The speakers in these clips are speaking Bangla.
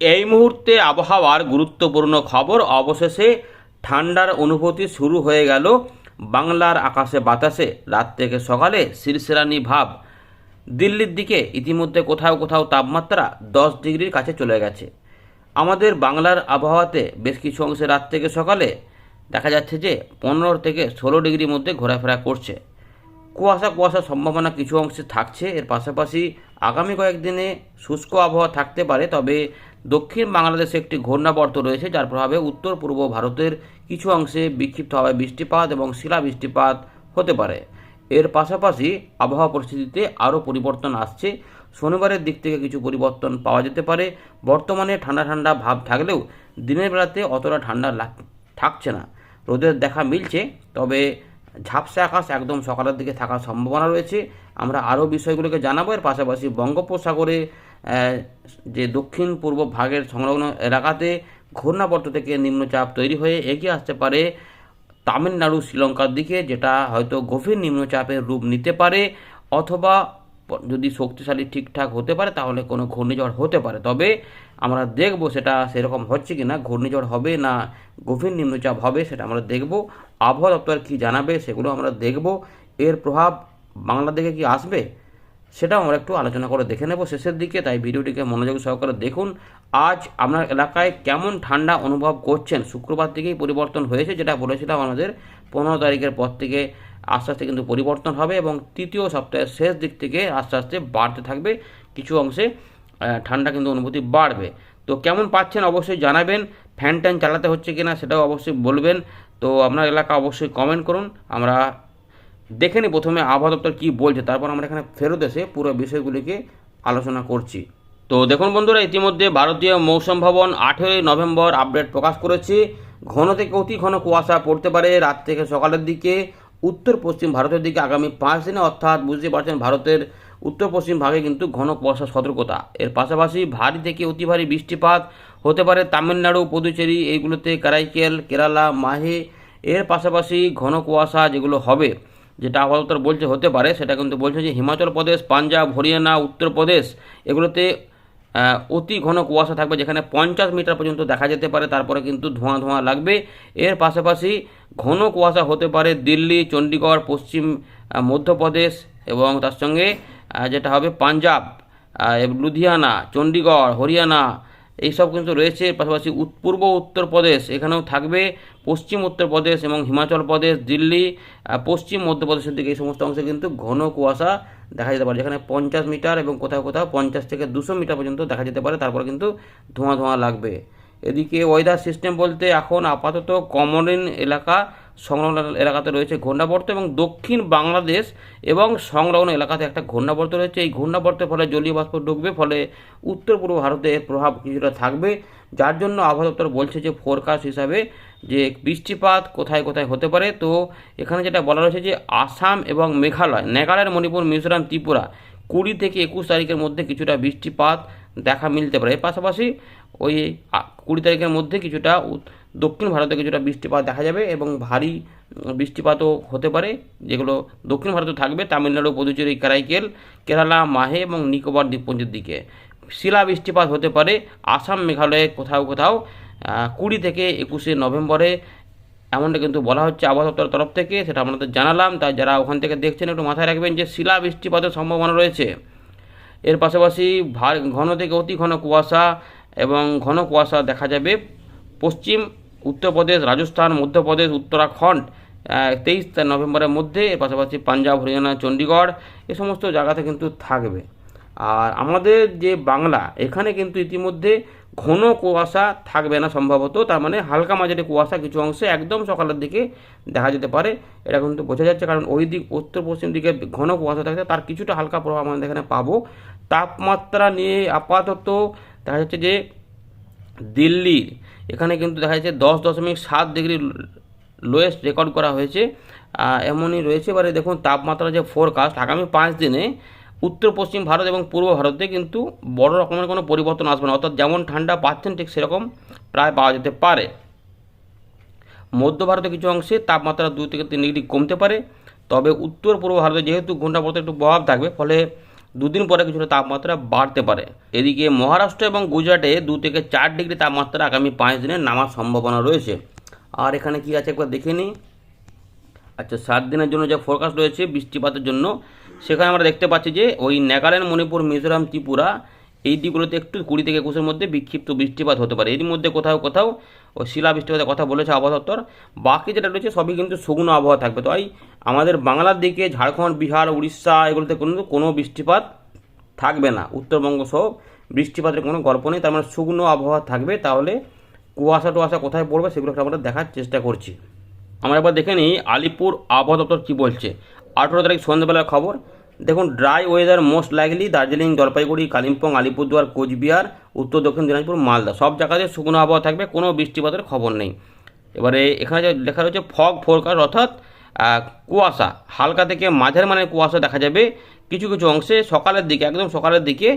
এই মুহূর্তে আবহাওয়ার গুরুত্বপূর্ণ খবর। অবশেষে ঠান্ডার অনুভূতি শুরু হয়ে গেল। বাংলার আকাশে বাতাসে রাত থেকে সকালে শিরশিরানি ভাব। দিল্লির দিকে ইতিমধ্যে কোথাও কোথাও তাপমাত্রা দশ ডিগ্রির কাছে চলে গেছে। আমাদের বাংলার আবহাওয়াতে বেশ কিছু অংশে রাত থেকে সকালে দেখা যাচ্ছে যে পনেরো থেকে ষোলো ডিগ্রির মধ্যে ঘোরাফেরা করছে। কুয়াশা কুয়াশার সম্ভাবনা কিছু অংশে থাকছে। এর পাশাপাশি আগামী কয়েকদিনে শুষ্ক আবহাওয়া থাকতে পারে, তবে দক্ষিণ বাংলাদেশে একটি ঘূর্ণাবর্ত রয়েছে, যার প্রভাবে উত্তর পূর্ব ভারতের কিছু অংশে বিক্ষিপ্তভাবে বৃষ্টিপাত এবং শিলা বৃষ্টিপাত হতে পারে। এর পাশাপাশি আবহাওয়া পরিস্থিতিতে আরও পরিবর্তন আসছে। শনিবারের দিক থেকে কিছু পরিবর্তন পাওয়া যেতে পারে। বর্তমানে ঠান্ডা ঠান্ডা ভাব থাকলেও দিনের বেলাতে অতটা ঠান্ডা থাকছে না। রোদের দেখা মিলছে, তবে ঝাপসা আকাশ একদম সকালের দিকে থাকার সম্ভাবনা রয়েছে। আমরা আরও বিষয়গুলোকে জানাব। এর পাশাপাশি বঙ্গোপসাগরে যে দক্ষিণ পূর্ব ভাগের সংলগ্ন এলাকাতে ঘূর্ণাবর্ত থেকে নিম্নচাপ তৈরি হয়ে এগিয়ে আসতে পারে তামিলনাড়ু, শ্রীলঙ্কার দিকে, যেটা হয়তো গভীর নিম্নচাপের রূপ নিতে পারে, অথবা যদি শক্তিশালী ঠিকঠাক হতে পারে, তাহলে কোনো ঘূর্ণিঝড় হতে পারে। তবে আমরা দেখব সেটা সেরকম হচ্ছে কি না ঘূর্ণিঝড় হবে না, গভীর নিম্নচাপ হবে সেটা আমরা দেখব। আবহাওয়া দপ্তর কী জানাবে সেগুলো আমরা দেখব। এর প্রভাব বাংলাদেশে কি আসবে সেটাও আমরা একটু আলোচনা করে দেখে নেব শেষের দিকে। তাই ভিডিওটিকে মনোযোগ সহকারে দেখুন। আজ আপনার এলাকায় কেমন ঠান্ডা অনুভব করছেন? শুক্রবার থেকেই পরিবর্তন হয়েছে, যেটা বলেছিলাম আমাদের পনেরো তারিখের পর থেকে আস্তে আস্তে কিন্তু পরিবর্তন হবে এবং তৃতীয় সপ্তাহের শেষ দিক থেকে আস্তে আস্তে বাড়তে থাকবে, কিছু অংশে ঠান্ডা কিন্তু অনুভূতি বাড়বে। তো কেমন পাচ্ছেন অবশ্যই জানাবেন, ফ্যান ট্যান চালাতে হচ্ছে কিনা সেটাও অবশ্যই বলবেন। তো আপনার এলাকা অবশ্যই কমেন্ট করুন, আমরা দেখে নিই প্রথমে আবহাওয়া দপ্তর কী বলছে, তারপর আমরা এখানে ফেরত এসে পুরো বিষয়গুলিকে আলোচনা করছি। তো দেখুন বন্ধুরা, ইতিমধ্যে ভারতীয় মৌসুম ভবন আঠেরোই নভেম্বর আপডেট প্রকাশ করেছে। ঘন থেকে অতি ঘন কুয়াশা পড়তে পারে রাত থেকে সকালের দিকে। উত্তর পশ্চিম ভারতের দিকে আগামী পাঁচ দিনে অর্থাৎ বুঝতে পারছেন ভারতের উত্তর পশ্চিম ভাগে কিন্তু ঘন কুয়াশা সতর্কতা। এর পাশাপাশি ভারী থেকে অতি ভারী বৃষ্টিপাত হতে পারে তামিলনাড়ু, পুদুচেরি, এইগুলোতে কারাইকেল, কেরালা, মাহে। এর পাশাপাশি ঘন কুয়াশা যেগুলো হবে, যেটা আবহাওয়া বলছে হতে পারে, সেটা কিন্তু বলছে যে হিমাচল প্রদেশ, পাঞ্জাব, হরিয়ানা উত্তরপ্রদেশ এগুলোতে অতি ঘন কুয়াশা থাকবে যেখানে পঞ্চাশ মিটার পর্যন্ত দেখা যেতে পারে, তারপরে কিন্তু ধোঁয়া ধোঁয়া লাগবে। এর পাশাপাশি ঘন কুয়াশা হতে পারে দিল্লি চণ্ডীগড় পশ্চিম মধ্যপ্রদেশ এবং তার সঙ্গে যেটা হবে পাঞ্জাব লুধিয়ানা চণ্ডীগড় হরিয়ানা, এইসব কিন্তু রয়েছে। পাশাপাশি পূর্ব উত্তরপ্রদেশ, এখানেও থাকবে পশ্চিম উত্তরপ্রদেশ এবং হিমাচল প্রদেশ, দিল্লি পশ্চিম মধ্যপ্রদেশের দিকে এই সমস্ত অংশে কিন্তু ঘন কুয়াশা দেখা যেতে পারে, যেখানে পঞ্চাশ মিটার এবং কোথাও কোথাও পঞ্চাশ থেকে দুশো মিটার পর্যন্ত দেখা যেতে পারে, তারপরে কিন্তু ধোঁয়া ধোঁয়া লাগবে। এদিকে ওয়েদার সিস্টেম বলতে এখন আপাতত কমরিন এলাকা, সংলগ্ন এলাকাতে রয়েছে ঘূর্ণাবর্ত এবং দক্ষিণ বাংলাদেশ এবং সংলগ্ন এলাকাতে একটা ঘূর্ণাবর্ত রয়েছে। এই ঘূর্ণাবর্তের ফলে জলীয় বাষ্প ঢুকবে ফলে উত্তর পূর্ব ভারতে এর প্রভাব কিছুটা থাকবে। যার জন্য আবহাওয়া দপ্তর বলছে যে ফোরকাস্ট হিসাবে যে বৃষ্টিপাত কোথায় কোথায় হতে পারে, তো এখানে যেটা বলা রয়েছে যে আসাম এবং মেঘালয় মেঘালয় মণিপুর, মিজোরাম, ত্রিপুরা কুড়ি থেকে একুশ তারিখের মধ্যে কিছুটা বৃষ্টিপাত দেখা মিলতে পারে। এর পাশাপাশি ওই কুড়ি তারিখের মধ্যে কিছুটা দক্ষিণ ভারতে কিছুটা বৃষ্টিপাত দেখা যাবে এবং ভারী বৃষ্টিপাতও হতে পারে, যেগুলো দক্ষিণ ভারতে থাকবে, তামিলনাড়ু, পুদুচেরি, কারাইকেল, কেরালা, মাহে এবং নিকোবর দ্বীপপুঞ্জের দিকে। শিলা বৃষ্টিপাত হতে পারে। আসাম, মেঘালয়ে কোথাও কোথাও কুড়ি থেকে একুশে নভেম্বরে, এমনটা কিন্তু বলা হচ্ছে আবহাওয়া দপ্তরের তরফ থেকে, সেটা আপনাদের জানালাম। তাই যারা ওখান থেকে দেখছেন, একটু মাথায় রাখবেন যে শিলা বৃষ্টিপাতের সম্ভাবনা রয়েছে। এর পাশাপাশি ঘন থেকে অতি ঘন কুয়াশা এবং ঘন কুয়াশা দেখা যাবে। পশ্চিম, উত্তরপ্রদেশ, রাজস্থান, মধ্যপ্রদেশ, উত্তরাখণ্ড তেইশ নভেম্বরের মধ্যে, এর পাশাপাশি পাঞ্জাব, হরিয়ানা, চণ্ডীগড়, এ সমস্ত জায়গাতে কিন্তু থাকবে। আর আমাদের যে বাংলা, এখানে কিন্তু ইতিমধ্যে ঘন কুয়াশা থাকবে না সম্ভবত, তার মানে হালকা মাঝারি কুয়াশা কিছু অংশে একদম সকালের দিকে দেখা যেতে পারে। এটা কিন্তু বোঝা যাচ্ছে কারণ ওই দিক উত্তর পশ্চিম দিকে ঘন কুয়াশা থাকছে, তার কিছুটা হালকা প্রভাব আমাদের এখানে পাবো। তাপমাত্রা নিয়ে আপাতত দেখা যাচ্ছে যে দিল্লি, এখানে কিন্তু দেখা যাচ্ছে দশ দশমিক সাত ডিগ্রি লোয়েস্ট রেকর্ড করা হয়েছে। এমনই রয়েছে, এবারে দেখুন তাপমাত্রা যে ফোরকাস্ট আগামী পাঁচ দিনে উত্তর, পশ্চিম ভারত এবং পূর্ব ভারতে কিন্তু বড় রকমের কোনো পরিবর্তন আসবে না। অর্থাৎ যেমন ঠান্ডা পাচ্ছেন, ঠিক সেরকম প্রায় পাওয়া যেতে পারে। মধ্য ভারতে কিছু অংশে তাপমাত্রা দুই থেকে তিন ডিগ্রি কমতে পারে। তবে উত্তর, পূর্ব ভারতে যেহেতু ঘূর্ণাবর্তের একটু প্রভাব থাকবে, ফলে দুদিন পরে কিছুটা তাপমাত্রা বাড়তে পারে। এদিকে মহারাষ্ট্র এবং গুজরাটে দু থেকে চার ডিগ্রি তাপমাত্রা আগামী পাঁচ দিনে নামার সম্ভাবনা রয়েছে। আর এখানে কি আছে একবার দেখে নিই। আচ্ছা সাত দিনের জন্য যে ফোরকাস্ট রয়েছে, বৃষ্টিপাতের জন্য সেখানে আমরা দেখতে পাচ্ছি যে ওই নাগাল্যান্ড, মণিপুর, মিজোরাম, ত্রিপুরা এই দিকগুলোতে একটু কুড়ি থেকে একুশের মধ্যে বিক্ষিপ্ত বৃষ্টিপাত হতে পারে। এর মধ্যে কোথাও কোথাও ও শিলা বৃষ্টিপাতের কথা বলেছে আবহাওয়া দপ্তর বাকি যেটা রয়েছে সবই কিন্তু শুকনো আবহাওয়া থাকবে। তাই আমাদের বাংলার দিকে, ঝাড়খণ্ড, বিহার, উড়িষ্যা এগুলোতে কিন্তু কোনো বৃষ্টিপাত থাকবে না। উত্তরবঙ্গ সহ বৃষ্টিপাতের কোনো গল্প নেই। তার মানে শুকনো আবহাওয়া থাকবে। তাহলে কুয়াশা টুয়াশা কোথায় পড়বে সেগুলো আমরা দেখার চেষ্টা করছি। আমরা এবার দেখে নিই আলিপুর আবহাওয়া দপ্তর কী বলছে। আঠেরো তারিখ সন্ধ্যাবেলার খবর। দেখুন dry weather most likely Darjeeling, Jalpaiguri, Kalimpong, Alipurduar, Cooch Behar, Uttar Dakshin Dinajpur, Malda. সব জায়গাতে শুকনো আবহাওয়া থাকবে, কোনো বৃষ্টিপাতের খবর নেই। এবারে এখানে যে লেখা রয়েছে ফগ ফোরকাস্ট অর্থাৎ কুয়াশা। হালকা থেকে মাঝের মানের কুয়াশা দেখা যাবে কিছু কিছু অংশে। সকালের দিকে, একদম সকালের দিকে,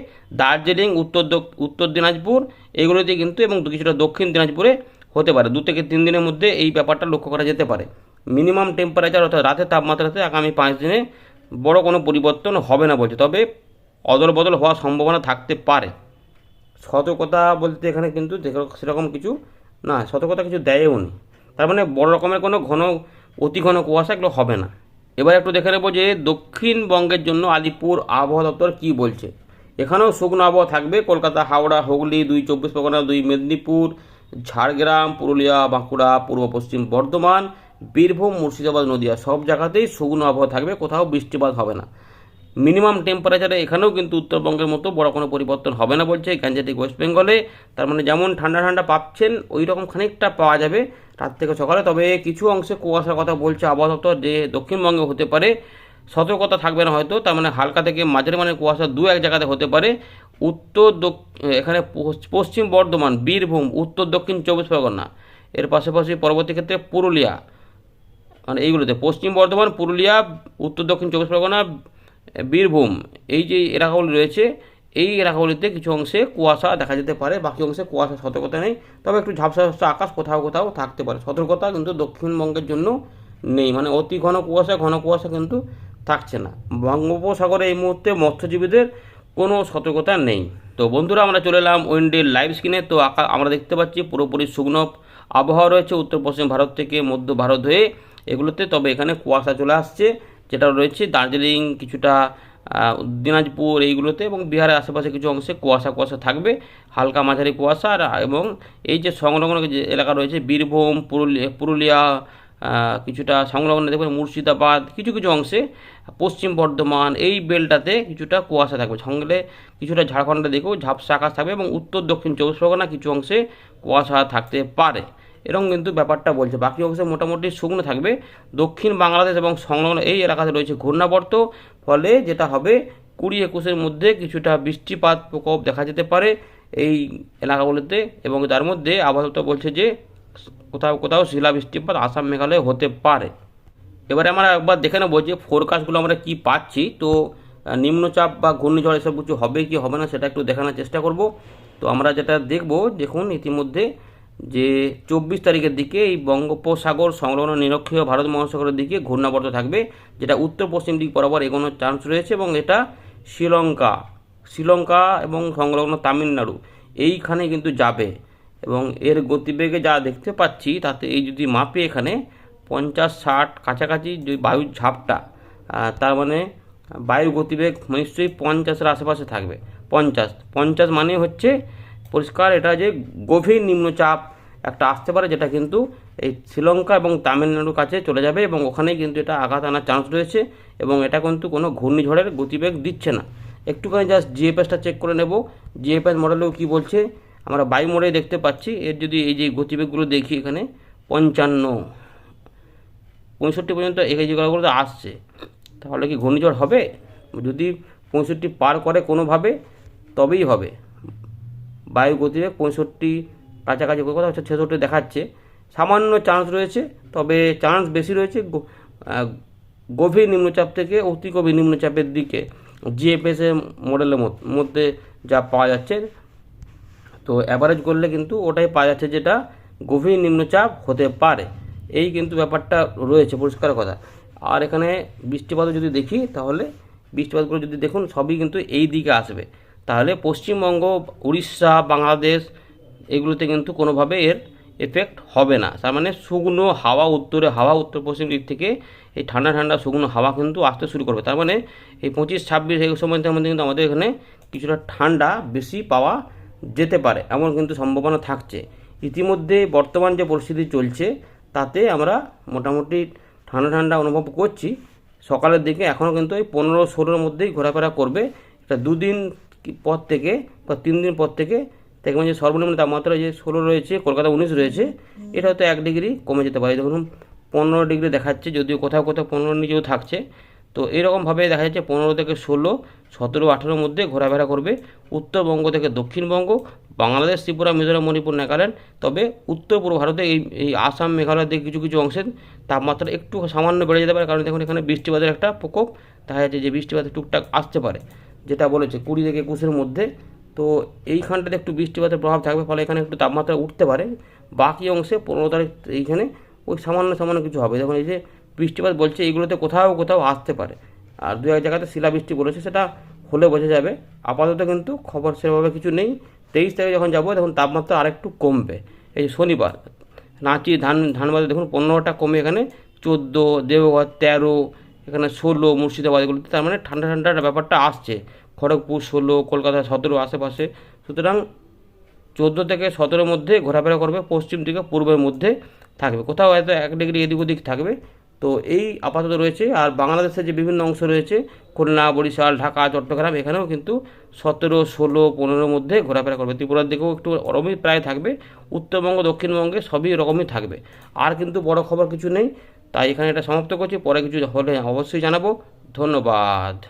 দার্জিলিং, উত্তর উত্তর দিনাজপুর, এগুলোতে কিন্তু, এবং কিছুটা দক্ষিণ দিনাজপুরে হতে পারে। দু থেকে তিন দিনের মধ্যে এই ব্যাপারটা লক্ষ্য করা যেতে পারে। মিনিমাম টেম্পারেচার অর্থাৎ রাতের তাপমাত্রাতে আগামী পাঁচ দিনে বড় কোনো পরিবর্তন হবে না বলছে। তবে অদল বদল হওয়ার সম্ভাবনা থাকতে পারে। সতর্কতা বলতে এখানে কিন্তু সেরকম কিছু না, সতর্কতা কিছু দেয়ও নি। তার মানে বড় রকমের কোনো ঘন, অতি ঘন কুয়াশা এগুলো হবে না। এবার একটু দেখে নেব যে দক্ষিণবঙ্গের জন্য আলিপুর আবহাওয়া দপ্তর কী বলছে। এখানেও শুকনো আবহাওয়া থাকবে। কলকাতা, হাওড়া, হুগলি, দুই চব্বিশ পরগনা, দুই মেদিনীপুর, ঝাড়গ্রাম, পুরুলিয়া, বাঁকুড়া, পূর্ব পশ্চিম বর্ধমান বীরভূম, মুর্শিদাবাদ, নদীয়া সব জায়গাতেই শুকনো আবহাওয়া থাকবে, কোথাও বৃষ্টিপাত হবে না। মিনিমাম টেম্পারেচারে এখানেও কিন্তু উত্তরবঙ্গের মতো বড় কোনো পরিবর্তন হবে না বলছে গ্যাঞ্জেটিক ওয়েস্ট বেঙ্গলে তার মানে যেমন ঠান্ডা ঠান্ডা পাচ্ছেন ওই রকম খানিকটা পাওয়া যাবে রাত থেকে সকালে। তবে কিছু অংশে কুয়াশার কথা বলছে আবহাওয়া দপ্তর যে দক্ষিণবঙ্গে হতে পারে, সতর্কতা থাকবে না হয়তো, তার মানে হালকা থেকে মাঝারি মানে কুয়াশা দু এক জায়গাতে হতে পারে। উত্তর এখানে পশ্চ- পশ্চিম বর্ধমান, বীরভূম, উত্তর দক্ষিণ চব্বিশ পরগনা, এর পাশাপাশি পরবর্তী ক্ষেত্রে পুরুলিয়া মানে এইগুলোতে পশ্চিম বর্ধমান, পুরুলিয়া, উত্তর দক্ষিণ চব্বিশ পরগনা, বীরভূম, এই যে এলাকাগুলি রয়েছে, এই এলাকাগুলিতে কিছু অংশে কুয়াশা দেখা যেতে পারে, বাকি অংশে কুয়াশা সতর্কতা নেই। তবে একটু ঝাপসা ঝাপসা আকাশ কোথাও কোথাও থাকতে পারে। সতর্কতা কিন্তু দক্ষিণবঙ্গের জন্য নেই। মানে অতি ঘন কুয়াশা ঘন কুয়াশা কিন্তু থাকছে না। বঙ্গোপসাগরে এই মুহূর্তে মৎস্যজীবীদের কোনো সতর্কতা নেই। তো বন্ধুরা, আমরা চলে এলাম উইন্ডের লাইভ স্ক্রিনে। তো আমরা দেখতে পাচ্ছি পুরোপুরি শুকনো আবহাওয়া রয়েছে। উত্তর পশ্চিম ভারত থেকে মধ্য ভারত হয়ে এগুলোতে তবে এখানে কুয়াশা চলে আসছে, যেটা রয়েছে দার্জিলিং, কিছুটা দিনাজপুর এইগুলোতে এবং বিহারের আশেপাশে কিছু অংশে কুয়াশা কুয়াশা থাকবে, হালকা মাঝারি কুয়াশা আর এবং এই যে সংলগ্ন যে এলাকা রয়েছে, বীরভূম, পুরুলিয়া পুরুলিয়া কিছুটা সংলগ্ন দেখবেন মুর্শিদাবাদ, কিছু কিছু অংশে পশ্চিম বর্ধমান, এই বেলটাতে কিছুটা কুয়াশা থাকবে। সঙ্গে কিছুটা ঝাড়খণ্ডে দেখেও ঝাপসা আকাশ থাকবে এবং উত্তর দক্ষিণ চব্বিশ পরগনা কিছু অংশে কুয়াশা থাকতে পারে। এরকম কিন্তু ব্যাপারটা বলছে। বাকি অংশে মোটামুটি শুকনো থাকবে। দক্ষিণ বাংলাদেশ এবং সংলগ্ন এই এলাকাতে রয়েছে ঘূর্ণাবর্ত। ফলে যেটা হবে, কুড়ি একুশের মধ্যে কিছুটা বৃষ্টিপাত প্রকোপ দেখা যেতে পারে এই এলাকাগুলোতে এবং তার মধ্যে আবহাওয়া বলছে যে, কোথাও কোথাও শিলা বৃষ্টিপাত আসাম মেঘালয়ে হতে পারে। এবারে আমরা একবার দেখে নেব যে ফোরকাস্টগুলো আমরা কি পাচ্ছি। তো নিম্নচাপ বা ঘূর্ণিঝড় এসব কিছু হবে কি হবে না সেটা একটু দেখানোর চেষ্টা করব। তো আমরা যেটা দেখব, দেখুন, ইতিমধ্যে যে চব্বিশ তারিখের দিকে এই বঙ্গোপসাগর সংলগ্ন নিরক্ষীয় ভারত মহাসাগরের দিকে ঘূর্ণাবর্ত থাকবে, যেটা উত্তর পশ্চিম দিক বরাবর এগোনোর চান্স রয়েছে এবং এটা শ্রীলঙ্কা শ্রীলঙ্কা এবং সংলগ্ন তামিলনাড়ু, এইখানে কিন্তু যাবে। এবং এর গতিবেগে যা দেখতে পাচ্ছি, তাতে এই যদি মাপে এখানে পঞ্চাশ ষাট কাছাকাছি যে বায়ুর ঝাপটা তার মানে বায়ুর গতিবেগ নিশ্চয়ই পঞ্চাশের আশেপাশে থাকবে। পঞ্চাশ পঞ্চাশ মানে হচ্ছে পরিষ্কার, এটা যে গভীর নিম্নচাপ একটা আসতে পারে যেটা কিন্তু এই শ্রীলঙ্কা এবং তামিলনাড়ুর কাছে চলে যাবে এবং ওখানেই কিন্তু এটা আঘাত আনার চান্স রয়েছে এবং এটা কিন্তু কোনো ঘূর্ণিঝড়ের গতিবেগ দিচ্ছে না। একটুখানি জাস্ট জিএফএসটা চেক করে নেব। জিএফএস মডেলেও কি বলছে? আমরা বায়ু মোড়ে দেখতে পাচ্ছি। এর যদি এই যে গতিবেগগুলো দেখি এখানে, পঞ্চান্ন, পঁয়ষট্টি পর্যন্ত এই জায়গাগুলোতে আসছে। তাহলে কি ঘূর্ণিঝড় হবে? যদি পঁয়ষট্টি পার করে কোনোভাবে, তবেই হবে। বায়ু গতিবেগ পঁয়ষট্টি কাছাকাছি কথা হচ্ছে ছেষট্টি দেখাচ্ছে। সামান্য চান্স রয়েছে, তবে চান্স বেশি রয়েছে গভীর নিম্নচাপ থেকে অতি গভীর নিম্নচাপের দিকে। জিএফএস এর মডেলের মধ্যে যা পাওয়া যাচ্ছে। তো অ্যাভারেজ করলে কিন্তু ওটাই পাওয়া যাচ্ছে যেটা গভীর নিম্নচাপ হতে পারে। এই কিন্তু ব্যাপারটা রয়েছে, পরিষ্কার কথা। আর এখানে বৃষ্টিপাত যদি দেখি, তাহলে বৃষ্টিপাতগুলো যদি দেখুন, সবই কিন্তু এই দিকে আসবে। তাহলে পশ্চিমবঙ্গ, উড়িষ্যা, বাংলাদেশ এগুলোতে কিন্তু কোনোভাবে এর এফেক্ট হবে না। তার মানে শুকনো হাওয়া উত্তরে, হাওয়া উত্তর পশ্চিম দিক থেকে এই ঠান্ডা ঠান্ডা শুকনো হাওয়া কিন্তু আসতে শুরু করবে। তার মানে এই পঁচিশ, ছাব্বিশ এই সময়টার মধ্যে কিন্তু আমাদের এখানে কিছুটা ঠান্ডা বেশি পাওয়া যেতে পারে, এমন কিন্তু সম্ভাবনা থাকছে। ইতিমধ্যে বর্তমান যে পরিস্থিতি চলছে, তাতে আমরা মোটামুটি ঠান্ডা ঠান্ডা অনুভব করছি। সকালের দিকে এখনও কিন্তু ওই পনেরো, ষোলোর মধ্যেই ঘোরাফেরা করবে। এটা দুদিন পর থেকে বা তিন দিন পর থেকে দেখবেন যে সর্বনিম্ন তাপমাত্রা যে ষোলো রয়েছে, কলকাতা উনিশ রয়েছে। এটা হয়তো এক ডিগ্রি কমে যেতে পারে। দেখুন, পনেরো ডিগ্রি দেখাচ্ছে, যদিও কোথাও কোথাও পনেরো নিচেও থাকছে। তো এরকমভাবে দেখা যাচ্ছে পনেরো থেকে ষোলো, সতেরো, আঠেরোর মধ্যে ঘোরাফেরা করবে উত্তরবঙ্গ থেকে দক্ষিণবঙ্গ, বাংলাদেশ, ত্রিপুরা, মিজোরাম, মণিপুর, নাগাল্যান্ড। তবে উত্তর পূর্ব ভারতে এই এই আসাম মেঘালয়ের দিকে কিছু কিছু অংশের তাপমাত্রা একটু সামান্য বেড়ে যেতে পারে। কারণ দেখুন, এখানে বৃষ্টিপাতের একটা প্রকোপ। দেখা যাচ্ছে যে বৃষ্টিপাত টুকটাক আসতে পারে। যেটা বলেছে কুড়ি থেকে একুশের মধ্যে তো এইখানটাতে একটু বৃষ্টিপাতের প্রভাব থাকবে, ফলে এখানে একটু তাপমাত্রা উঠতে পারে। বাকি অংশে পনেরো তারিখ এইখানে ওই সামান্য সামান্য কিছু হবে। দেখুন, এই যে বৃষ্টিপাত বলছে এইগুলোতে কোথাও কোথাও আসতে পারে। আর দু এক জায়গাতে শিলাবৃষ্টি বলেছে, সেটা হলে বোঝা যাবে। আপাতত কিন্তু খবর সেভাবে কিছু নেই। তেইশ তারিখে যখন যাব তখন তাপমাত্রা আরেকটু কমবে। এই শনিবার নাচি ধান, ধানবাদে দেখুন, পনেরোটা কমে এখানে। চোদ্দ, দেওঘর, তেরো, এখানে ষোলো, মুর্শিদাবাদ, এগুলোতে তার মানে ঠান্ডা ঠান্ডার ব্যাপারটা আসছে। খড়গপুর ষোলো, কলকাতা সতেরো আশেপাশে। সুতরাং চোদ্দ থেকে সতেরোর মধ্যে ঘোরাফেরা করবে, পশ্চিম দিকে পূর্বের মধ্যে থাকবে। কোথাও হয়তো এক ডিগ্রি এদিক ওদিক থাকবে। তো এই আপাতত রয়েছে। আর বাংলাদেশের যে বিভিন্ন অংশ রয়েছে, খুলনা, বরিশাল, ঢাকা, চট্টগ্রাম, এখানেও কিন্তু সতেরো, ষোলো, পনেরোর মধ্যে ঘোরাফেরা করবে। ত্রিপুরার দিকেও একটু ওরকমই প্রায় থাকবে। উত্তরবঙ্গ, দক্ষিণবঙ্গে সবই এরকমই থাকবে। আর কিন্তু বড় খবর কিছু নেই। তাই এখানে এটা সমাপ্ত করছি। পরে কিছু হলে অবশ্যই জানাব। ধন্যবাদ।